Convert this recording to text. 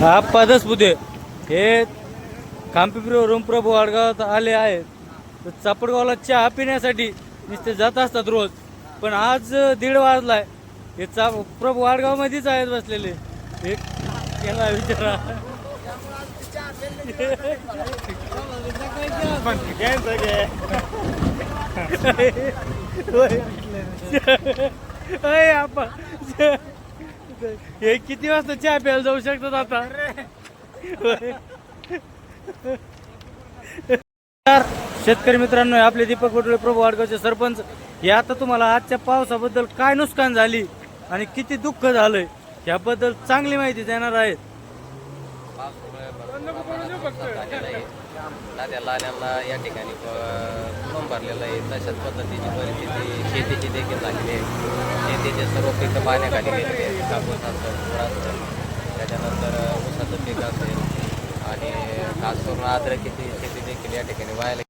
हा पदस पुते हे कांपिपिरीवरून प्रभू वाडगावात आले आहेत. तर चापडगावला चहा पिण्यासाठी नुसते जात असतात रोज. पण आज दीड वाजलाय. हे चा प्रभू वाडगावमध्येच आहेत बसलेले. हे याला विचारा. हे किती वाजता चहा प्यायला जाऊ शकतात आता? शेतकरी मित्रांनो आपले दीपक वडोळे प्रभू वाडगावचे सरपंच. हे आता तुम्हाला आजच्या पावसाबद्दल काय नुकसान झाली आणि किती दुःख झालंय याबद्दल चांगली माहिती देणार आहेत. नद्या या ठिकाणी भरलेलं आहे. तशाच पद्धतीची परिस्थिती शेतीची देखील झालेली आहे. शेतीचे सर्व पिकं पाण्याखाली गेलेले कापूस असतं गुळ असतं त्याच्यानंतर ऊसाचं पीक असेल आणि खास करून आद्रकीची शेती देखील या ठिकाणी व्हायला